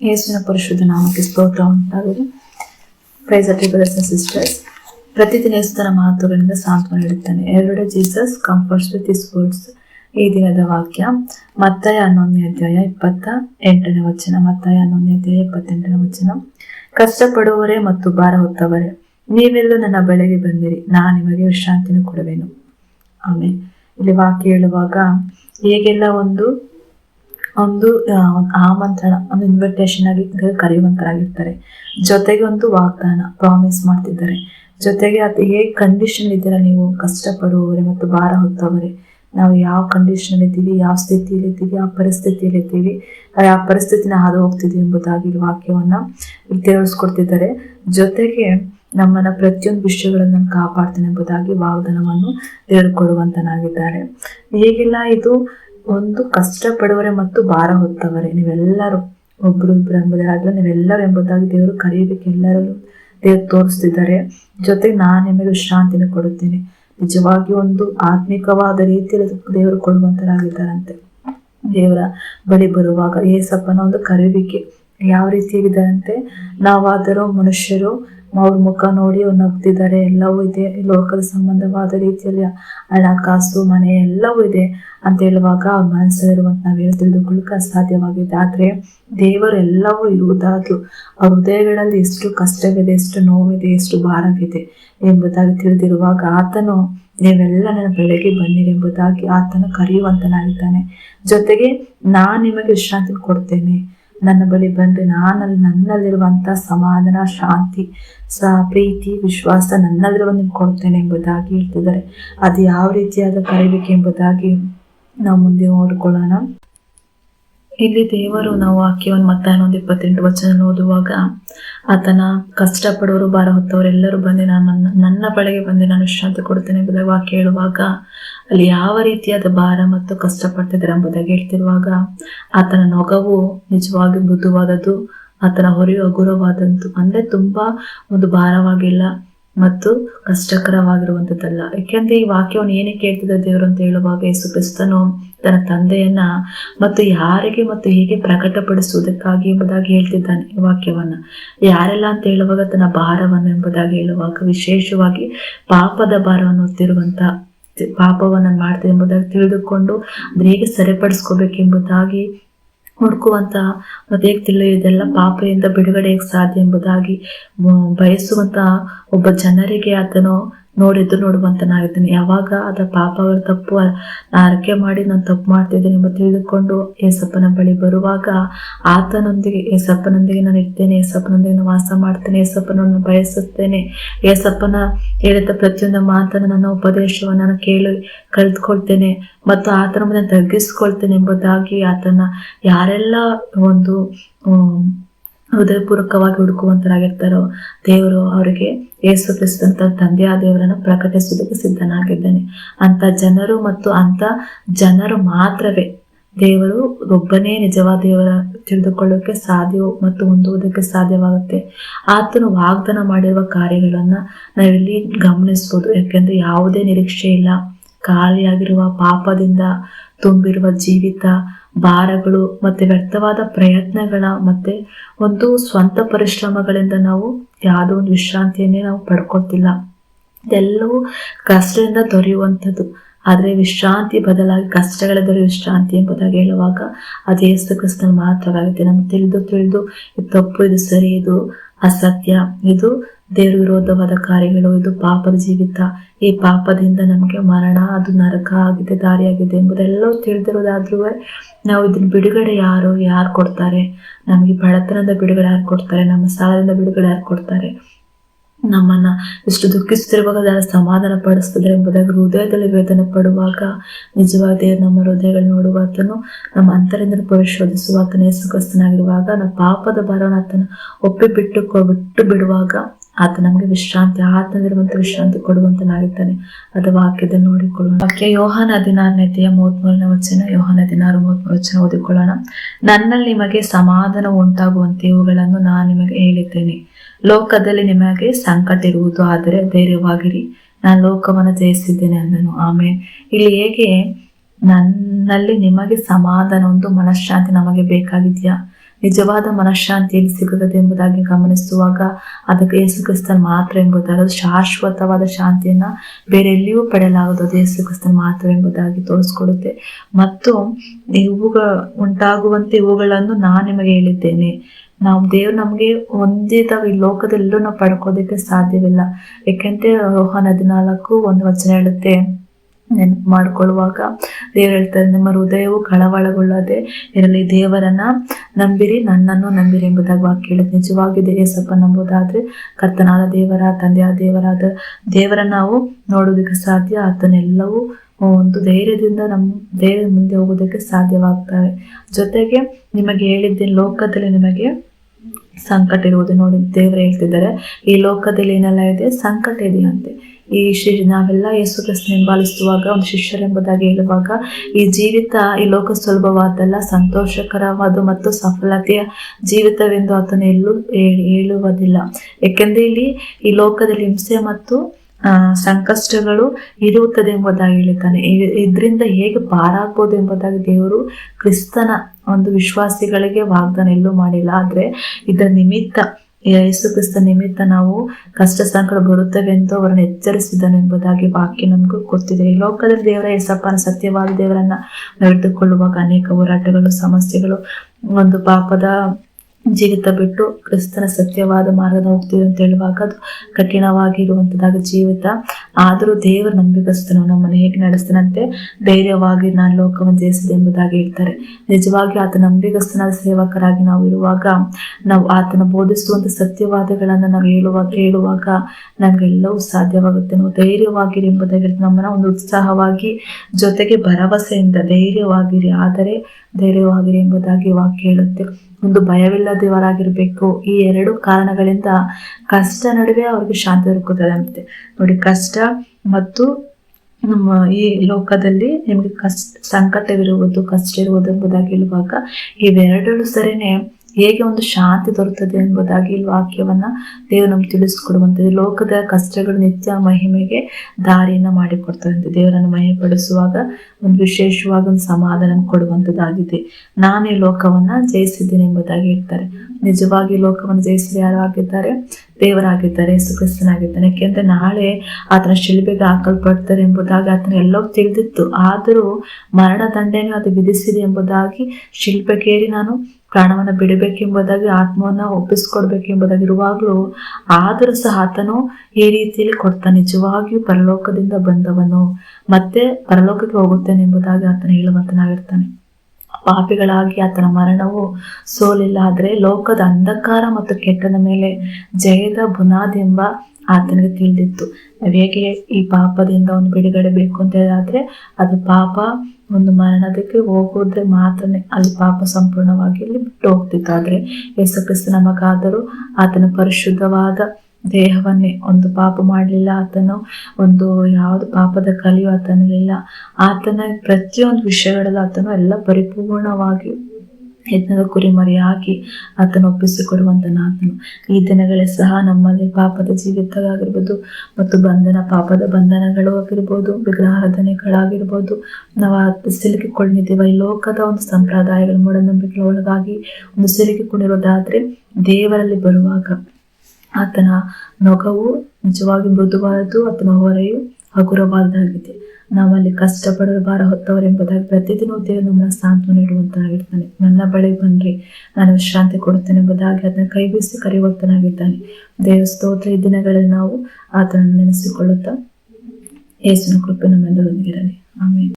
ಯೇಸುವಿನ ಪರಿಶುದ್ಧ ನಾಮಕ್ಕೆ ಸ್ತೋತ್ರ ಉಂಟಾಗಲಿ ಪ್ರೈಸ್ ಬ್ರದರ್ಸ್ ಅಂಡ್ ಸಿಸ್ಟರ್ಸ್ ಪ್ರತಿದಿನ ಯೇಸುತನ ಮಾತುಗಳಿಂದ ಸಾಂತ್ವನ ನೀಡುತ್ತಾನೆ ಎರಡು Jesus comforts with his words ಈ ದಿನದ ವಾಕ್ಯ, ಮತ್ತಾಯ ಹನ್ನೊಂದನೇ ಅಧ್ಯಾಯ ಇಪ್ಪತ್ತ ಎಂಟನೇ ವಚನ, ಮತ್ತಾಯ ಹನ್ನೊಂದನೇ ಅಧ್ಯಾಯ ಇಪ್ಪತ್ತೆಂಟನೇ ವಚನ. ಕಷ್ಟಪಡುವವರೇ ಮತ್ತು ಭಾರ ಹೊತ್ತವರೇ ನೀವೆಲ್ಲೂ ನನ್ನ ಬೆಳೆಗೆ ಬಂದಿರಿ, ನಾನು ನಿಮಗೆ ವಿಶ್ರಾಂತಿನ ಕೊಡುವೆನು. ಆಮೇಲೆ ಇಲ್ಲಿ ವಾಕ್ಯ ಹೇಳುವಾಗ ಹೇಗೆಲ್ಲ ಒಂದು ಒಂದು ಆಮಂತ್ರಣ, ಒಂದು ಇನ್ವಿಟೇಷನ್ ಆಗಿ ಕರೆಯುವಂತರಾಗಿರ್ತಾರೆ. ಜೊತೆಗೆ ಒಂದು ವಾಗ್ದಾನ ಪ್ರಾಮಿಸ್ ಮಾಡ್ತಿದ್ದಾರೆ. ಜೊತೆಗೆ ಅದು ಹೇಗೆ ಕಂಡೀಷನ್ ಇದ್ದೀರಾ ನೀವು ಕಷ್ಟಪಡುವವರೇ ಮತ್ತು ಭಾರ ಹೊತ್ತವರೇ? ನಾವು ಯಾವ ಕಂಡೀಷನ್ ಇದ್ದೀವಿ, ಯಾವ ಸ್ಥಿತಿಯಲ್ಲಿ ಇದ್ದೀವಿ, ಯಾವ ಪರಿಸ್ಥಿತಿಯಲ್ಲಿ ಇದ್ದೀವಿ, ಆ ಪರಿಸ್ಥಿತಿನ ಹಾದು ಹೋಗ್ತಿದ್ದೀವಿ ಎಂಬುದಾಗಿ ವಾಕ್ಯವನ್ನ ತಿಳಿಸ್ಕೊಡ್ತಿದ್ದಾರೆ. ಜೊತೆಗೆ ನಮ್ಮನ್ನ ಪ್ರತಿಯೊಂದು ವಿಷಯಗಳನ್ನು ನಾನು ಕಾಪಾಡ್ತೇನೆ ಎಂಬುದಾಗಿ ವಾಗ್ದಾನವನ್ನು ಹೇಳ್ಕೊಡುವಂತನಾಗಿದ್ದಾರೆ. ಕೊಡುವಂತನಾಗಿದ್ದಾರೆ ಹೇಗೆಲ್ಲ ಇದು ಒಂದು ಕಷ್ಟಪಡುವರೆ ಮತ್ತು ಭಾರ ಹೊತ್ತವರೇ. ನೀವೆಲ್ಲರೂ ಒಬ್ರು ಇಬ್ರು ಆಗಲಿ, ನೀವೆಲ್ಲರೂ ಎಂಬುದಾಗಿ ದೇವರು ಕರೆಯಬೇಕು ಎಲ್ಲರೂ ದೇವರು ತೋರಿಸ್ತಿದ್ದಾರೆ. ಜೊತೆಗೆ ನಾನು ನಿಮಗೆ ವಿಶ್ರಾಂತಿನ ಕೊಡುತ್ತೇನೆ. ನಿಜವಾಗಿ ಒಂದು ಆತ್ಮಿಕವಾದ ರೀತಿಯಲ್ಲಿ ದೇವರು ಕೊಡುವಂತರಾಗಿದ್ದಾರಂತೆ. ದೇವರ ಬಳಿ ಬರುವಾಗ ಏಸಪ್ಪನ ಒಂದು ಕರೆಯುವಿಕೆ ಯಾವ ರೀತಿಯಾಗಿದ್ದಾರಂತೆ? ನಾವಾದರೂ ಮನುಷ್ಯರು ಅವ್ರ ಮುಖ ನೋಡಿ ಅವ್ರು ನಗ್ತಿದ್ದಾರೆ. ಎಲ್ಲವೂ ಇದೆ. ಲೋಕದ ಸಂಬಂಧವಾದ ರೀತಿಯಲ್ಲಿ ಹಣಕಾಸು, ಮನೆ ಎಲ್ಲವೂ ಇದೆ ಅಂತ ಹೇಳುವಾಗ ಅವ್ರ ಮನಸ್ಸಲ್ಲಿರುವಂತ ನಾವೇನು ತಿಳಿದುಕೊಳ್ಳಕ್ಕೆ ಅಸಾಧ್ಯವಾಗಿದೆ. ಆದ್ರೆ ದೇವರು ಎಲ್ಲವೂ ಇರುವುದಾದ್ರೂ ಅವ್ರ ಹೃದಯಗಳಲ್ಲಿ ಎಷ್ಟು ಕಷ್ಟವಿದೆ, ಎಷ್ಟು ನೋವಿದೆ, ಎಷ್ಟು ಭಾರವಿದೆ ಎಂಬುದಾಗಿ ತಿಳಿದಿರುವಾಗ ಆತನು ನೀವೆಲ್ಲ ನನ್ನ ಬೆಳಗ್ಗೆ ಬನ್ನಿರಿ ಎಂಬುದಾಗಿ ಆತನು ಕರೆಯುವಂತನಾಗಿದ್ದಾನೆ. ಜೊತೆಗೆ ನಾನು ನಿಮಗೆ ವಿಶ್ರಾಂತಿ ಕೊಡ್ತೇನೆ. ನನ್ನ ಬಳಿ ಬಂದ್ರೆ ನಾನಲ್ಲಿ ನನ್ನಲ್ಲಿರುವಂಥ ಸಮಾಧಾನ, ಶಾಂತಿ, ಸ, ಪ್ರೀತಿ, ವಿಶ್ವಾಸ ನನ್ನಲ್ಲಿರುವ ನಿಮ್ಗೆ ಕೊಡ್ತೇನೆ ಎಂಬುದಾಗಿ ಹೇಳ್ತಿದ್ದಾರೆ. ಅದು ಯಾವ ರೀತಿಯಾದ ಕರಿಬೇಕೆಂಬುದಾಗಿ ನಾವು ಮುಂದೆ ನೋಡಿಕೊಳ್ಳೋಣ. ಇಲ್ಲಿ ದೇವರು ನಾವು ವಾಕ್ಯವನ್ನು ಮತ್ತೆ ಹನ್ನೊಂದು ಇಪ್ಪತ್ತೆಂಟು ವಚನ ಓದುವಾಗ ಆತನ ಕಷ್ಟಪಡೋರು ಭಾರ ಹೊತ್ತವರೆಲ್ಲರೂ ಬಂದು ನಾನು ನನ್ನ ಬಳಿಗೆ ಬಂದು ನಾನು ವಿಶ್ರಾಂತಿ ಕೊಡ್ತೇನೆ ಎಂಬುದಾಗಿ ವಾಕ್ಯ ಹೇಳುವಾಗ ಅಲ್ಲಿ ಯಾವ ರೀತಿಯಾದ ಭಾರ ಮತ್ತು ಕಷ್ಟಪಡ್ತಿದ್ದಾರೆ ಎಂಬುದಾಗಿ ಹೇಳ್ತಿರುವಾಗ ಆತನ ನೊಗವು ನಿಜವಾಗಿ ಮೃದುವಾದದ್ದು, ಆತನ ಹೊರೆಯು ಹಗುರವಾದಂತು ಅಂದ್ರೆ ತುಂಬಾ ಒಂದು ಭಾರವಾಗಿಲ್ಲ ಮತ್ತು ಕಷ್ಟಕರವಾಗಿರುವಂಥದ್ದಲ್ಲ ಯಾಕೆಂದ್ರೆ ಈ ವಾಕ್ಯವನ್ನು ಏನಕ್ಕೆ ಹೇಳ್ತಿದ್ದ ದೇವರು ಅಂತ ಹೇಳುವಾಗ ಯೇಸು ಕ್ರಿಸ್ತನು ತನ್ನ ತಂದೆಯನ್ನ ಮತ್ತು ಯಾರಿಗೆ ಮತ್ತು ಹೇಗೆ ಪ್ರಕಟಪಡಿಸುವುದಕ್ಕಾಗಿ ಎಂಬುದಾಗಿ ಹೇಳ್ತಿದ್ದಾನೆ ಈ ವಾಕ್ಯವನ್ನ. ಯಾರೆಲ್ಲ ಅಂತ ಹೇಳುವಾಗ ತನ್ನ ಭಾರವನ್ನು ಎಂಬುದಾಗಿ ಹೇಳುವಾಗ ವಿಶೇಷವಾಗಿ ಪಾಪದ ಭಾರವನ್ನು ಹೊತ್ತಿರುವಂತ ಪಾಪವನ್ನು ಮಾಡ್ತೇವೆ ಎಂಬುದಾಗಿ ತಿಳಿದುಕೊಂಡು ಅದನ್ನ ಹೇಗೆ ಸರಿಪಡಿಸ್ಕೋಬೇಕೆಂಬುದಾಗಿ ಹುಡುಕುವಂತ ಮತ್ತೆ ಹೇಗೆ ತಿಳಿ ಇದೆಲ್ಲ ಪಾಪದಿಂದ ಬಿಡುಗಡೆ ಸಾಧ್ಯ ಎಂಬುದಾಗಿ ಬಯಸುವಂತ ಒಬ್ಬ ಜನರಿಗೆ ಆತನು ನೋಡಿದ್ದು ನೋಡುವಂತನಾಗಿದ್ದೇನೆ ಯಾವಾಗ ಅದ ಪಾಪ ಅವ್ರ ತಪ್ಪು ನಾನು ಅರಕೆ ಮಾಡಿ ನಾನು ತಪ್ಪು ಮಾಡ್ತಿದ್ದೇನೆ ಎಂಬ ತಿಳಿದುಕೊಂಡು ಏಸಪ್ಪನ ಬಳಿ ಬರುವಾಗ ಆತನೊಂದಿಗೆ, ಏಸಪ್ಪನೊಂದಿಗೆ ನಾನು ಇರ್ತೇನೆ, ಏಸಪ್ಪನೊಂದಿಗೆ ನಾನು ವಾಸ ಮಾಡ್ತೇನೆ, ಏಸಪ್ಪನನ್ನು ಬಯಸುತ್ತೇನೆ. ಏಸಪ್ಪನ ಹೇಳಿದ ಪ್ರತಿಯೊಂದು ಮಾತನ್ನು ನನ್ನ ಉಪದೇಶವನ್ನು ನಾನು ಕೇಳಿ ಕಲಿತ್ಕೊಳ್ತೇನೆ ಮತ್ತು ಆತನ ಮುಂದೆ ತಗ್ಗಿಸ್ಕೊಳ್ತೇನೆ ಎಂಬುದಾಗಿ ಆತನ ಯಾರೆಲ್ಲ ಒಂದು ಹೃದಯಪೂರ್ವಕವಾಗಿ ಹುಡುಕುವಂತರಾಗಿರ್ತಾರೋ, ದೇವರು ಅವರಿಗೆ ಯೇಸು ಕ್ರಿಸ್ತಂತ ತಂದೆಯ ದೇವರನ್ನು ಪ್ರಕಟಿಸುವುದಕ್ಕೆ ಸಿದ್ಧನಾಗಿದ್ದಾನೆ. ಅಂತ ಜನರು ಮತ್ತು ಅಂತ ಜನರು ಮಾತ್ರವೇ ದೇವರು ಒಬ್ಬನೇ ನಿಜವಾದ ದೇವರ ತಿಳಿದುಕೊಳ್ಳೋಕೆ ಸಾಧ್ಯ ಮತ್ತು ಹೊಂದುವುದಕ್ಕೆ ಸಾಧ್ಯವಾಗುತ್ತೆ. ಆತನು ವಾಗ್ದಾನ ಮಾಡಿರುವ ಕಾರ್ಯಗಳನ್ನ ನಾವಿಲ್ಲಿ ಗಮನಿಸ್ಬೋದು, ಯಾಕೆಂದ್ರೆ ಯಾವುದೇ ನಿರೀಕ್ಷೆ ಇಲ್ಲ. ಖಾಲಿಯಾಗಿರುವ ಪಾಪದಿಂದ ತುಂಬಿರುವ ಜೀವಿತ ಭಾರಗಳು ಮತ್ತೆ ವ್ಯರ್ಥವಾದ ಪ್ರಯತ್ನಗಳ ಮತ್ತೆ ಒಂದು ಸ್ವಂತ ಪರಿಶ್ರಮಗಳಿಂದ ನಾವು ಯಾವುದೋ ಒಂದು ವಿಶ್ರಾಂತಿಯನ್ನೇ ನಾವು ಪಡ್ಕೊತಿಲ್ಲ ಇದೆಲ್ಲವೂ ಕಷ್ಟದಿಂದ ದೊರೆಯುವಂಥದ್ದು. ಆದರೆ ವಿಶ್ರಾಂತಿ ಬದಲಾಗಿ ಕಷ್ಟಗಳ ವಿಶ್ರಾಂತಿ ಎಂಬುದಾಗಿ ಹೇಳುವಾಗ ಅದು ಯೇಸು ಕ್ರಿಸ್ತನ ಮಾತ್ರವಾಗುತ್ತೆ ನಮ್ಗೆ ತಿಳಿದು ತಿಳಿದು ಇದು ತಪ್ಪು, ಇದು ಸರಿ, ಇದು ಅಸತ್ಯ, ಇದು ದೇವ್ರ ವಿರೋಧವಾದ ಕಾರ್ಯಗಳು, ಇದು ಪಾಪದ ಜೀವಿತ. ಈ ಪಾಪದಿಂದ ನಮಗೆ ಮರಣ, ಅದು ನರಕ ಆಗಿದೆ, ದಾರಿಯಾಗಿದೆ ಎಂಬುದೆಲ್ಲವೂ ತಿಳಿದಿರೋದಾದ್ರೂ ನಾವು ಇದನ್ನ ಬಿಡುಗಡೆ ಯಾರು ಯಾರು ಕೊಡ್ತಾರೆ? ನಮಗೆ ಬಡತನದ ಬಿಡುಗಡೆ ಯಾರು ಕೊಡ್ತಾರೆ? ನಮ್ಮ ಸಾಲದಿಂದ ಬಿಡುಗಡೆ ಯಾರು ಕೊಡ್ತಾರೆ? ನಮ್ಮನ್ನ ಎಷ್ಟು ದುಃಖಿಸುತ್ತಿರುವಾಗ ಅದನ್ನು ಸಮಾಧಾನ ಪಡಿಸ್ತದೆ ಎಂಬುದಾಗಿ ಹೃದಯದಲ್ಲಿ ವೇದನೆ ಪಡುವಾಗ ನಿಜವಾದ ನಮ್ಮ ಹೃದಯಗಳು ನೋಡುವ ಆತನು ನಮ್ಮ ಅಂತರಿಂದ ಪರಿಶೋಧಿಸುವ ಆತನ ಯೇಸುಕ್ರಿಸ್ತನಾಗಿರುವಾಗ ನಮ್ಮ ಪಾಪದ ಭಾರವನ್ನು ಆತನ ಒಪ್ಪಿ ಬಿಟ್ಟು ಬಿಟ್ಟು ಬಿಡುವಾಗ ಆತ ನಮಗೆ ವಿಶ್ರಾಂತಿ ಆತನಿರುವಂತ ವಿಶ್ರಾಂತಿ ಕೊಡುವಂತನಾಗಿದ್ದಾನೆ. ಅದು ವಾಕ್ಯದ ನೋಡಿಕೊಳ್ಳೋಣ. ವಾಕ್ಯ ಯೋಹಾನ ಹದಿನಾರನೇತೆಯ ಮೂವತ್ಮೂರನೇ ವಚನ, ಯೋಹಾನ ಹದಿನಾರು ಮೂವತ್ಮೂರು ವಚನ ಓದಿಕೊಳ್ಳೋಣ. ನನ್ನಲ್ಲಿ ನಿಮಗೆ ಸಮಾಧಾನ ಉಂಟಾಗುವಂತೆ ಇವುಗಳನ್ನು ನಾನು ನಿಮಗೆ ಹೇಳಿದ್ದೇನೆ. ಲೋಕದಲ್ಲಿ ನಿಮಗೆ ಸಂಕಟ ಇರುವುದು, ಆದರೆ ಧೈರ್ಯವಾಗಿರಿ. ನಾನು ಲೋಕವನ್ನು ಜಯಿಸಿದ್ದೇನೆ ಅಂದನು. ಆಮೇಲೆ ಇಲ್ಲಿ ಹೇಗೆ? ನನ್ನಲ್ಲಿ ನಿಮಗೆ ಸಮಾಧಾನ, ಒಂದು ಮನಃಶಾಂತಿ ನಮಗೆ ಬೇಕಾಗಿದೆಯಾ? ನಿಜವಾದ ಮನಃಶಾಂತಿ ಎಲ್ಲಿ ಸಿಗುತ್ತದೆ ಎಂಬುದಾಗಿ ಗಮನಿಸುವಾಗ ಅದಕ್ಕೆ ಯೇಸು ಕ್ರಿಸ್ತನ್ ಮಾತ್ರ ಎಂಬುದಾಗಿ, ಅದು ಶಾಶ್ವತವಾದ ಶಾಂತಿಯನ್ನ ಬೇರೆ ಎಲ್ಲಿಯೂ ಪಡೆಯಲಾಗದು. ಅದು ಯೇಸು ಮಾತ್ರ ಎಂಬುದಾಗಿ ತೋರಿಸ್ಕೊಡುತ್ತೆ. ಮತ್ತು ಇವುಗಳ ಉಂಟಾಗುವಂತೆ ಇವುಗಳನ್ನು ನಾನು ನಿಮಗೆ ಹೇಳಿದ್ದೇನೆ. ನಾವು ದೇವ್ರು ನಮಗೆ ಹೊಂದಿದಾವ ಈ ಲೋಕದಲ್ಲೂ ನಾವು ಪಡ್ಕೋದಕ್ಕೆ ಸಾಧ್ಯವಿಲ್ಲ. ಯಾಕೆಂದ್ರೆ ರೋಹನ್ ಹದಿನಾಲ್ಕು ಒಂದು ವಚನ ಹೇಳುತ್ತೆ ನೆನಪು ಮಾಡ್ಕೊಳ್ಳುವಾಗ ದೇವ್ರು ಹೇಳ್ತಾರೆ, ನಿಮ್ಮ ಹೃದಯವು ಕಳವಳಗೊಳ್ಳದೆ ಇರಲಿ, ದೇವರನ್ನ ನಂಬಿರಿ, ನನ್ನನ್ನು ನಂಬಿರಿ ಎಂಬುದಾಗಿ ವಾಕ್ಯ ಹೇಳುತ್ತೆ. ನಿಜವಾಗಿ ದೇವಸಪ್ಪ ನಂಬುದಾದ್ರೆ ಕರ್ತನಾದ ದೇವರ, ತಂದೆಯಾದ ದೇವರಾದ ದೇವರನ್ನ ನಾವು ನೋಡೋದಕ್ಕೆ ಸಾಧ್ಯ. ಆತನೆಲ್ಲವೂ ಒಂದು ಧೈರ್ಯದಿಂದ ನಮ್ಮ ಧೈರ್ಯದ ಮುಂದೆ ಹೋಗೋದಕ್ಕೆ ಸಾಧ್ಯವಾಗ್ತವೆ. ಜೊತೆಗೆ ನಿಮಗೆ ಹೇಳಿದ್ದೇನೆ ಲೋಕದಲ್ಲಿ ನಿಮಗೆ ಸಂಕಟ ಇರುವುದು ನೋಡಿ ದೇವರು ಹೇಳ್ತಿದ್ದಾರೆ. ಈ ಲೋಕದಲ್ಲಿ ಏನೆಲ್ಲ ಇದೆ? ಸಂಕಟ ಇದೆಯಂತೆ. ಈ ಶಿ ನಾವೆಲ್ಲ ಯೇಸು ಕ್ರಿಸ್ತನ ಹಿಂಬಾಲಿಸುವಾಗ, ಒಂದು ಶಿಷ್ಯರೆಂಬುದಾಗಿ ಹೇಳುವಾಗ, ಈ ಜೀವಿತ ಈ ಲೋಕ ಸುಲಭವಾದಲ್ಲ ಸಂತೋಷಕರವಾದ ಮತ್ತು ಸಫಲತೆಯ ಜೀವಿತವೆಂದು ಆತನು ಎಲ್ಲೂ ಹೇಳುವುದಿಲ್ಲ. ಯಾಕೆಂದ್ರೆ ಇಲ್ಲಿ ಈ ಲೋಕದಲ್ಲಿ ಹಿಂಸೆ ಮತ್ತು ಸಂಕಷ್ಟಗಳು ಇರುತ್ತದೆ ಎಂಬುದಾಗಿ ಹೇಳುತ್ತಾನೆ ಇದರಿಂದ ಹೇಗೆ ಪಾರಾಗ್ಬೋದು ಎಂಬುದಾಗಿ ದೇವರು ಕ್ರಿಸ್ತನ ಒಂದು ವಿಶ್ವಾಸಿಗಳಿಗೆ ವಾಗ್ದಾನ ಎಲ್ಲೂ ಮಾಡಿಲ್ಲ. ಆದ್ರೆ ಇದರ ನಿಮಿತ್ತ, ಯೇಸು ಕ್ರಿಸ್ತ ನಿಮಿತ್ತ ನಾವು ಕಷ್ಟ ಸಂಕಟ ಬರುತ್ತವೆ ಎಂದು ಅವರನ್ನು ಎಚ್ಚರಿಸಿದನು ಎಂಬುದಾಗಿ ವಾಕ್ಯ ನಮಗೂ ಗೊತ್ತಿದೆ. ಈ ಲೋಕದಲ್ಲಿ ದೇವರ ಯೇಸಪ್ಪನ ಸತ್ಯವಾದ ದೇವರನ್ನ ನಡೆದುಕೊಳ್ಳುವಾಗ ಅನೇಕ ಹೋರಾಟಗಳು, ಸಮಸ್ಯೆಗಳು, ಒಂದು ಪಾಪದ ಜೀವಿತ ಬಿಟ್ಟು ಕ್ರಿಸ್ತನ ಸತ್ಯವಾದ ಮಾರ್ಗದ ಹೋಗ್ತೀವಿ ಅಂತ ಹೇಳುವಾಗ ಅದು ಕಠಿಣವಾಗಿರುವಂತದಾಗ ಜೀವಿತ. ಆದರೂ ದೇವರ ನಂಬಿಕಸ್ತನು ನಮ್ಮನ್ನು ಹೇಗೆ ನಡೆಸ್ತಾನಂತೆ? ಧೈರ್ಯವಾಗಿ ನಾನು ಲೋಕವನ್ನು ಜಯಿಸಿದೆ ಎಂಬುದಾಗಿ ಹೇಳ್ತಾರೆ. ನಿಜವಾಗಿ ಆತ ನಂಬಿಕಸ್ತನ ಸೇವಕರಾಗಿ ನಾವು ಇರುವಾಗ, ನಾವು ಆತನ ಬೋಧಿಸುವಂತ ಸತ್ಯವಾದಗಳನ್ನು ನಾವು ಹೇಳುವಾಗ ಹೇಳುವಾಗ ನಮಗೆಲ್ಲವೂ ಸಾಧ್ಯವಾಗುತ್ತೆ. ನಾವು ಧೈರ್ಯವಾಗಿರಿ ಎಂಬುದಾಗಿ ನಮ್ಮನ್ನ ಒಂದು ಉತ್ಸಾಹವಾಗಿ, ಜೊತೆಗೆ ಭರವಸೆಯಿಂದ ಧೈರ್ಯವಾಗಿರಿ. ಆದರೆ ಧೈರ್ಯವಾಗಿರಿ ಎಂಬುದಾಗಿ ವಾಕ್ಯ ಹೇಳುತ್ತೆ. ಒಂದು ಭಯವಿಲ್ಲದವರಾಗಿರ್ಬೇಕು ಈ ಎರಡು ಕಾರಣಗಳಿಂದ ಕಷ್ಟ ನಡುವೆ ಅವ್ರಿಗೆ ಶಾಂತಿ ದೊರಕುತ್ತದೆ ಅಂತೆ. ನೋಡಿ, ಕಷ್ಟ ಮತ್ತು ನಮ್ಮ ಈ ಲೋಕದಲ್ಲಿ ನಿಮಗೆ ಕಷ್ಟ, ಸಂಕಟವಿರುವುದು, ಕಷ್ಟ ಇರುವುದು ಎಂಬುದಾಗಿ ಹೇಳುವಾಗ ಇವೆರಡೂ ಸರಿನೇ ಹೇಗೆ ಒಂದು ಶಾಂತಿ ದೊರೆತದೆ ಎಂಬುದಾಗಿ ಇಲ್ಲಿ ವಾಕ್ಯವನ್ನ ದೇವರು ನಮ್ಗೆ ತಿಳಿಸ್ಕೊಡುವಂಥದ್ದು. ಲೋಕದ ಕಷ್ಟಗಳು ನಿತ್ಯ ಮಹಿಮೆಗೆ ದಾರಿಯನ್ನ ಮಾಡಿಕೊಡ್ತದಂತೆ ದೇವರನ್ನು ಮಹಿಮೆಪಡಿಸುವಾಗ ಒಂದು ವಿಶೇಷವಾಗಿ ಒಂದು ಸಮಾಧಾನ ಕೊಡುವಂಥದ್ದಾಗಿದೆ. ನಾನೇ ಲೋಕವನ್ನ ಜಯಿಸಿದ್ದೇನೆ ಎಂಬುದಾಗಿ ಹೇಳ್ತಾರೆ. ನಿಜವಾಗಿ ಲೋಕವನ್ನು ಜಯಿಸಿದ ಯಾರು ಆಗಿದ್ದಾರೆ? ದೇವರಾಗಿದ್ದಾರೆ ಸುಖಸ್ಥನಾಗಿದ್ದಾನೆ ಯಾಕೆಂದ್ರೆ ನಾಳೆ ಆತನ ಶಿಲ್ಬೆಗೆ ಹಾಕಲ್ಪಡ್ತಾರೆ ಎಂಬುದಾಗಿ ಆತನ ಎಲ್ಲವೂ ತಿಳಿದಿತ್ತು. ಆದರೂ ಮರಣ ದಂಡನೆ ಅದು ವಿಧಿಸಿದೆ ಎಂಬುದಾಗಿ ಶಿಲ್ಪಕ್ಕೇರಿ ನಾನು ಪ್ರಾಣವನ್ನು ಬಿಡಬೇಕೆಂಬುದಾಗಿ ಆತ್ಮವನ್ನು ಒಪ್ಪಿಸ್ಕೊಡ್ಬೇಕೆಂಬುದಾಗಿ ಇರುವಾಗಲೂ ಆದರೂ ಸಹ ಆತನು ಈ ರೀತಿಯಲ್ಲಿ ಕೊಡ್ತಾನೆ. ನಿಜವಾಗಿಯೂ ಪರಲೋಕದಿಂದ ಬಂದವನು. ಮತ್ತೆ ಪರಲೋಕಕ್ಕೆ ಹೋಗುತ್ತೇನೆ ಎಂಬುದಾಗಿ ಆತನ ಹೇಳುವಂತನಾಗಿರ್ತಾನೆ. ಪಾಪಿಗಳಾಗಿ ಆತನ ಮರಣವು ಸೋಲಿಲ್ಲ. ಆದರೆ ಲೋಕದ ಅಂಧಕಾರ ಮತ್ತು ಕೆಟ್ಟದ ಮೇಲೆ ಜಯದ ಬುನಾದೆಂಬ ಆತನಿಗೆ ತಿಳಿದಿತ್ತು. ಹೇಗೆ ಈ ಪಾಪದಿಂದ ಒಂದು ಬಿಡುಗಡೆ ಬೇಕು ಅಂತ ಹೇಳಿದ್ರೆ, ಅದು ಪಾಪ, ಒಂದು ಮರಣದಕ್ಕೆ ಹೋಗೋದ್ರೆ ಮಾತ್ರ ಅಲ್ಲಿ ಪಾಪ ಸಂಪೂರ್ಣವಾಗಿ ಅಲ್ಲಿ ಬಿಟ್ಟು ಹೋಗ್ತಿತ್ತು. ಆದ್ರೆ ಯೇಸು ಕ್ರಿಸ್ತ ನಮಗಾದರೂ ಆತನ ಪರಿಶುದ್ಧವಾದ ದೇಹವನ್ನೇ ಒಂದು ಪಾಪ ಮಾಡಲಿಲ್ಲ. ಆತನು ಒಂದು ಯಾವುದು ಪಾಪದ ಕಲಿಯು ಆತನಲ್ಲಿಲ್ಲ. ಆತನ ಪ್ರತಿಯೊಂದು ವಿಷಯಗಳಲ್ಲಿ ಆತನು ಎಲ್ಲ ಪರಿಪೂರ್ಣವಾಗಿ ಕುರಿಮರಿ ಹಾಕಿ ಆತನ ಒಪ್ಪಿಸಿಕೊಡುವಂತ ಆತನು. ಈ ದಿನಗಳೇ ಸಹ ನಮ್ಮಲ್ಲಿ ಪಾಪದ ಜೀವಿತ ಮತ್ತು ಬಂಧನ, ಪಾಪದ ಬಂಧನಗಳು ಆಗಿರ್ಬೋದು ವಿಗ್ರಹಾರಾಧನೆಗಳಾಗಿರ್ಬೋದು ನಾವು ಸಿಲುಕಿಕೊಂಡಿದ್ದೇವೆ. ಈ ಲೋಕದ ಒಂದು ಸಂಪ್ರದಾಯಗಳ ಮೂಢನಂಬಿಕೆಗಳ ಒಳಗಾಗಿ ಒಂದು ಸಿಲುಕಿಕೊಂಡಿರೋದಾದ್ರೆ ದೇವರಲ್ಲಿ ಬರುವಾಗ ಆತನ ನೊಗವು ನಿಜವಾಗಿ ಮೃದುವಾದದ್ದು ಆತನ ಹೊರೆಯು ಹಗುರವಾದದಾಗಿದೆ ನಾವಲ್ಲಿ ಕಷ್ಟಪಡಲು ಭಾರ ಹೊತ್ತವರೆಂಬುದಾಗಿ ಪ್ರತಿದಿನ ದೇವರು ನಮ್ಮನ್ನ ಸಾಂತ್ವನ ನನ್ನ ಬಳಿ ಬಂದ್ರೆ ನಾನು ವಿಶ್ರಾಂತಿ ಕೊಡುತ್ತೇನೆ ಎಂಬುದಾಗಿ ಅದನ್ನ ಕೈ ಬೀಸಿ ಕರೆಯುವಂತನಾಗಿದ್ದಾನೆ ದೇವ ಸ್ತೋತ್ರ ಈ ದಿನಗಳಲ್ಲಿ ನಾವು ಆತನನ್ನು ನೆನೆಸಿಕೊಳ್ಳುತ್ತಾ ಯೇಸುನ ಕೃಪೆ ನಮ್ಮೆಲ್ಲರೊಂದಿಗಿರಲಿ ಆಮೇಲೆ